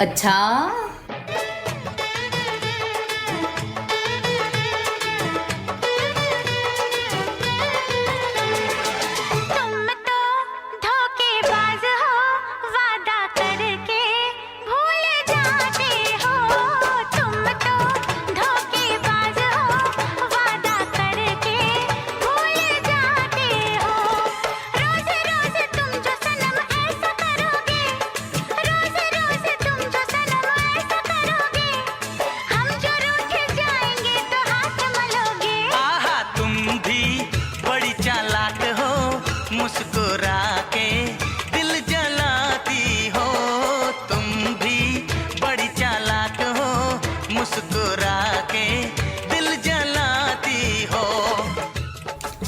અચ્છા.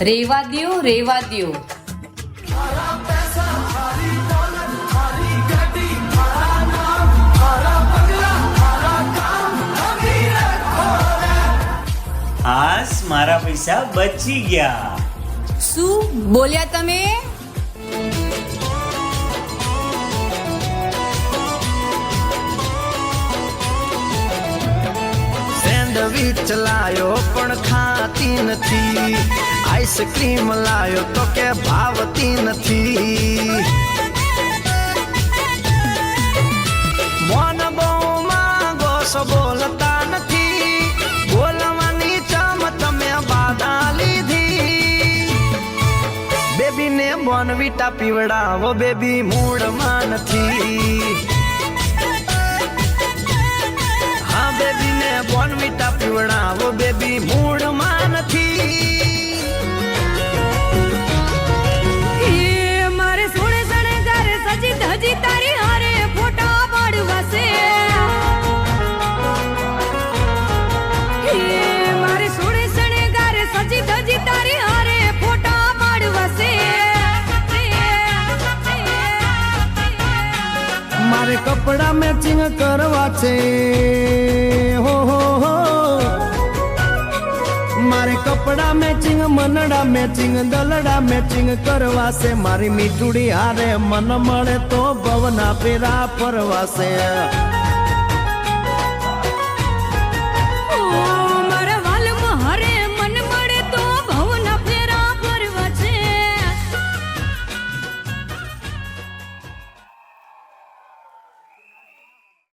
રેવા દ્યો રેવા દ્યો. હાસ મારા પૈસા બચી ગયા. શું બોલ્યા તમે? સેન્ડવિચ લાયો પણ ખાતી નથી. આઈસ્ક્રીમ લાયો તો કે ભાવતી નથી. મોન બહુ માંગો છો, બોલતા નથી. બોલવાની ચમ તમે બાધા લીધી. બેબીને બોનવીટા પીવડાવો, બેબી મૂળમાં નથી. બેબી પીવડાવો બેબી? મૂળમાં નથી. મારે સોળે સણે ઘરે સજી ધજી તારી હારે ફોટા પાડવા છે મારે સોળે સણે ઘરે સજી ધજી તારી હારે ફોટા પાડવાશે. મારે કપડા મેચિંગ કરવા છે. કપડા મેચિંગ મનડા મેચિંગ દલડા મેચિંગ કરવાશે. મારી મીઠુડી હારે મન મળે તો ભવના પેરા ફરવાશે.